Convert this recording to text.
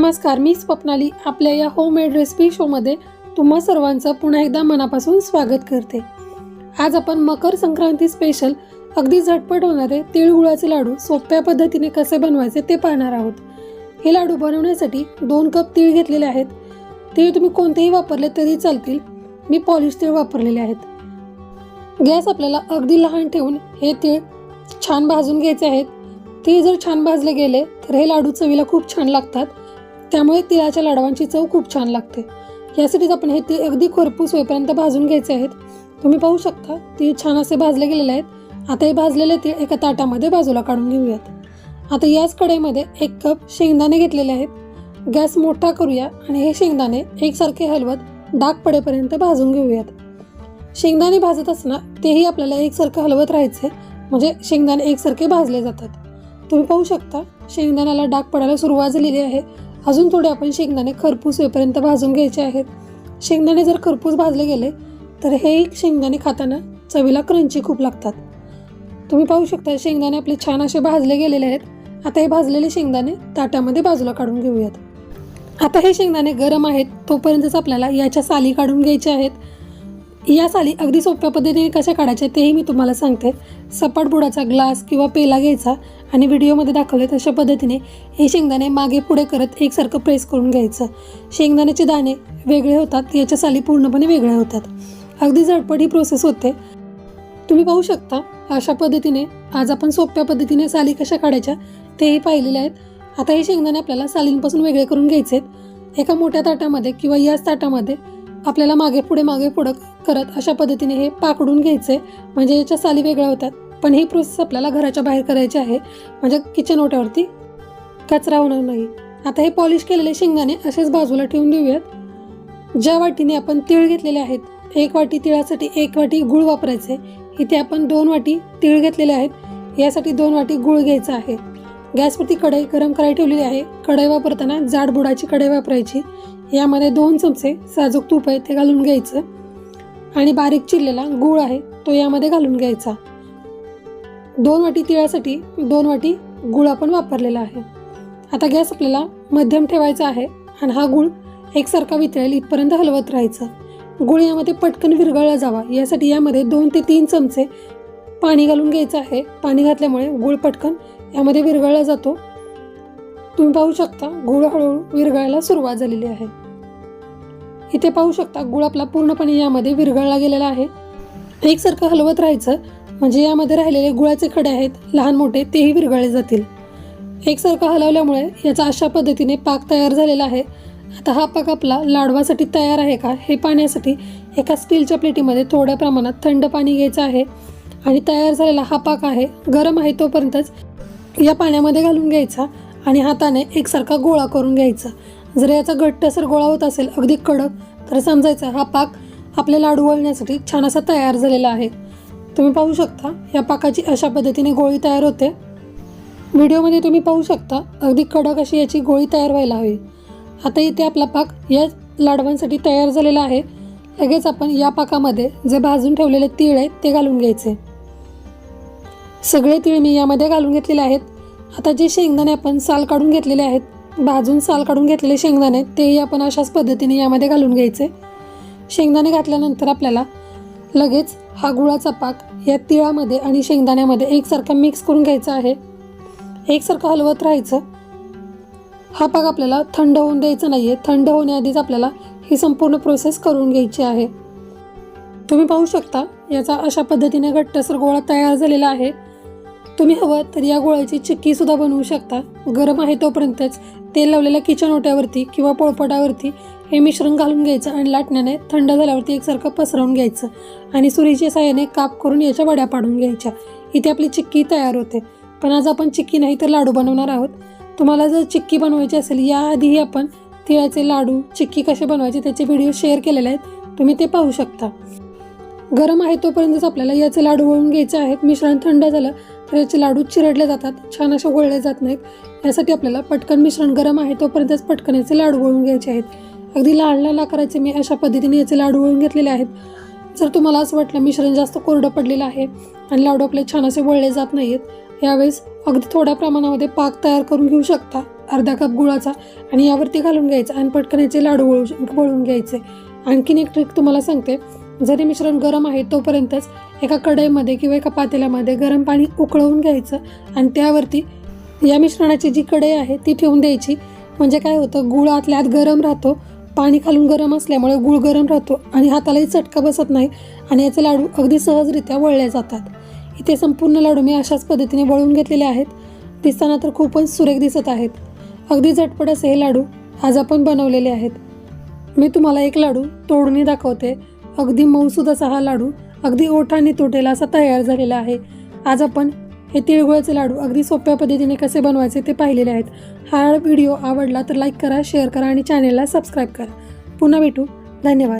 नमस्कार मी स्वप्नाली आपल्या या होममेड रेसिपी शोमध्ये तुम्हा सर्वांचं पुन्हा एकदा मनापासून स्वागत करते. आज आपण मकर संक्रांती स्पेशल अगदी झटपट होणारे तिळगुळाचे लाडू सोप्या पद्धतीने कसे बनवायचे ते पाहणार आहोत. हे लाडू बनवण्यासाठी दोन कप तीळ घेतलेले आहेत. तीळ तुम्ही कोणतेही वापरले तरी चालतील. मी पॉलिश तीळ वापरलेले आहेत. गॅस आपल्याला अगदी लहान ठेवून हे तीळ छान भाजून घ्यायचे आहेत. तीळ जर छान भाजले गेले तर हे लाडू चवीला खूप छान लागतात. त्यामुळे तिळाच्या लाडवांची चव खूप छान लागते. यासाठीच आपण हे तीळ अगदी खरपूस होईपर्यंत भाजून घ्यायचे आहेत. तुम्ही पाहू शकता तीळ छान असे भाजले गेलेले आहेत. आता हे भाजलेले तीळ एका ताटामध्ये बाजूला काढून घेऊयात. आता याच कढईमध्ये एक कप शेंगदाणे घेतलेले आहेत. गॅस मोठा करूया आणि हे शेंगदाणे एकसारखे हलवत डाग पडेपर्यंत भाजून घेऊयात. शेंगदाणे भाजत असताना तेही आपल्याला एकसारखं हलवत राहायचे म्हणजे शेंगदाणे एकसारखे भाजले जातात. तुम्ही पाहू शकता शेंगदाण्याला डाग पडायला सुरुवात झालेली आहे. अजून थोडे आपण शेंगदाणे खरपूस होईपर्यंत भाजून घ्यायचे आहेत. शेंगदाणे जर खरपूस भाजले गेले तर हे शेंगदाणे खाताना चवीला क्रंची खूप लागतात. तुम्ही पाहू शकता शेंगदाणे आपले छान असे भाजले गेलेले आहेत. आता हे भाजलेले शेंगदाणे ताटामध्ये बाजूला काढून घेऊयात. आता हे शेंगदाणे गरम आहेत तोपर्यंतच आपल्याला याच्या साली काढून घ्यायच्या आहेत. या साली अगदी सोप्या पद्धतीने कशा काढायच्या तेही मी तुम्हाला सांगते. सपाट बुडाचा ग्लास किंवा पेला घ्यायचा आणि व्हिडिओमध्ये दाखवले तशा पद्धतीने हे शेंगदाणे मागे पुढे करत एकसारखं प्रेस करून घ्यायचं. शेंगदाण्याचे दाणे वेगळे होतात याच्या साली पूर्णपणे वेगळ्या होतात. अगदी झटपट ही प्रोसेस होते. तुम्ही पाहू शकता अशा पद्धतीने आज आपण सोप्या पद्धतीने साली कशा काढायच्या तेही पाहिलेले आहेत. आता हे शेंगदाणे आपल्याला सालींपासून वेगळे करून घ्यायचे आहेत. एका मोठ्या ताटामध्ये किंवा याच ताटामध्ये आपल्याला मागे पुढे मागे पुढं करत अशा पद्धतीने हे पाकडून घ्यायचे. म्हणजे याच्या साली वेगळ्या होतात. पण ही प्रोसेस आपल्याला घराच्या बाहेर करायची आहे. म्हणजे किचन ओट्यावरती कचरा होणार नाही. आता हे पॉलिश केलेले शेंगाने असेच बाजूला ठेवून देऊयात. ज्या वाटीने आपण तीळ घेतलेले आहेत एक वाटी तिळासाठी एक वाटी गुळ वापरायचे. इथे आपण दोन वाटी तीळ घेतलेले आहेत. यासाठी दोन वाटी गुळ घ्यायचा आहे. गॅसवरती कढई गरम करायला ठेवलेली आहे. कढई वापरताना जाड बुडाची कढई वापरायची. यामध्ये दोन चमचे साजूक तूप आहे ते घालून घ्यायचं. आणि बारीक चिरलेला गूळ आहे तो यामध्ये घालून घ्यायचा. दोन वाटी तिळासाठी दोन वाटी गूळ आपण वापरलेला आहे. आता गॅस आपल्याला मध्यम ठेवायचा आहे आणि हा गूळ एकसारखा वितळेल इथपर्यंत हलवत राहायचं. गूळ यामध्ये पटकन विरघळला जावा. यासाठी यामध्ये दोन ते तीन चमचे पाणी घालून घ्यायचं आहे. पाणी घातल्यामुळे गूळ पटकन यामध्ये विरघळला जातो. तुम्ही पाहू शकता गूळ हळूहळू विरघळायला सुरुवात झालेली आहे. इथे पाहू शकता गूळ आपला पूर्णपणे यामध्ये विरघळला गेलेला आहे. एकसारखं हलवत राहायचं म्हणजे यामध्ये राहिलेले गुळाचे खडे आहेत लहान मोठे तेही विरघळले जातील. एकसारखं हलवल्यामुळे याचा अशा पद्धतीने पाक तयार झालेला आहे. आता हा पाक आपला लाडवासाठी तयार आहे का हे पाण्यासाठी एका स्टीलच्या प्लेटीमध्ये थोड्या प्रमाणात थंड पाणी घ्यायचं आहे. आणि तयार झालेला हा पाक आहे गरम आहे तोपर्यंतच या पाण्यामध्ये घालून घ्यायचा आणि हाताने एकसारखा गोळा करून घ्यायचा. जर याचा घट्टसर गोळा होत असेल अगदी कडक तर समजायचं हा पाक आपले लाडू वळण्यासाठी छान असा तयार झालेला आहे. तुम्ही पाहू शकता या पाकाची अशा पद्धतीने गोळी तयार होते. व्हिडिओमध्ये तुम्ही पाहू शकता अगदी कडक अशी याची गोळी तयार व्हायला हवी. आता इथे आपला पाक या लाडवांसाठी तयार झालेला आहे. लगेच आपण या पाकामध्ये जे भाजून ठेवलेले तीळ आहेत ते घालून घ्यायचे. सगळे तीळ मी यामध्ये घालून घेतलेले आहेत. आता जे शेंगदाणे आपण साल काढून घेतलेले आहेत भाजून साल काढून घेतलेले शेंगदाणे तेही आपण अशाच पद्धतीने यामध्ये घालून घ्यायचे. शेंगदाणे घातल्यानंतर आपल्याला लगेच हा गुळाचा पाक या तिळामध्ये आणि शेंगदाण्यामध्ये एकसारखा मिक्स करून घ्यायचा आहे. एकसारखं हलवत राहायचं. हा पाक आपल्याला थंड होऊन द्यायचा नाही आहे थंड होण्याआधीच आपल्याला ही संपूर्ण प्रोसेस करून घ्यायची आहे. तुम्ही पाहू शकता याचा अशा पद्धतीने घट्टसर गोळा तयार झालेला आहे. तुम्ही हवं तर या गोळ्याची चिक्कीसुद्धा बनवू शकता. गरम आहे तोपर्यंतच तेल लावलेल्या किचन ओट्यावरती किंवा पोळपटावरती हे मिश्रण घालून घ्यायचं आणि लाटण्याने थंड झाल्यावरती एकसारखं पसरवून घ्यायचं. आणि सुरीच्या साह्याने काप करून याच्या वड्या पाडून घ्यायच्या. इथे आपली चिक्की तयार होते. पण आज आपण चिक्की नाही तर लाडू बनवणार आहोत. तुम्हाला जर चिक्की बनवायची असेल याआधीही आपण तिळाचे लाडू चिक्की कसे बनवायचे त्याचे व्हिडिओ शेअर केलेले आहेत. तुम्ही ते पाहू शकता. गरम आहे तोपर्यंतच आपल्याला याचे लाडू वळून घ्यायचे आहेत. मिश्रण थंड झालं तर याचे लाडू चिरडले जातात छान असे वळले जात नाहीत. यासाठी आपल्याला पटकन मिश्रण गरम आहे तोपर्यंतच पटकन याचे लाडू वळून घ्यायचे आहेत. अगदी लहान लहान आकाराचे मी अशा पद्धतीने याचे लाडू वळून घेतलेले आहेत. जर तुम्हाला असं वाटलं मिश्रण जास्त कोरडं पडलेलं आहे आणि लाडू आपले छान असे वळले जात नाही आहेत यावेळेस अगदी थोड्या प्रमाणामध्ये पाक तयार करून घेऊ शकता. अर्धा कप गुळाचा आणि यावरती घालून घ्यायचा आणि पटकन याचे लाडू वळू वळून घ्यायचे. आणखीन एक ट्रिक तुम्हाला सांगते. जरी मिश्रण गरम आहे तोपर्यंतच एका कढईमध्ये किंवा एका पातेल्यामध्ये गरम पाणी उकळवून घ्यायचं आणि त्यावरती या मिश्रणाची जी कढई आहे ती ठेवून द्यायची. म्हणजे काय होतं गुळ आतल्या आत गरम राहतो पाणी खालून गरम असल्यामुळे गुळ गरम राहतो आणि हातालाही चटका बसत नाही आणि याचे लाडू अगदी सहजरित्या वळले जातात. इथे संपूर्ण लाडू मी अशाच पद्धतीने वळून घेतलेले आहेत. दिसताना तर खूपच सुरेख दिसत आहेत. अगदी झटपट असे हे लाडू आज आपण बनवलेले आहेत. मी तुम्हाला एक लाडू तोडणी दाखवते. अगदी मऊसूद असा हा लाडू अगदी ओठाने तुटेल असा तयार झालेला आहे. आज आपण हे तिळगुळाचे लाडू अगदी सोप्या पद्धतीने कसे बनवायचे ते पाहिलेले आहेत. हा व्हिडिओ आवडला तर लाईक करा शेअर करा आणि चॅनेलला सबस्क्राईब करा. पुन्हा भेटू. धन्यवाद.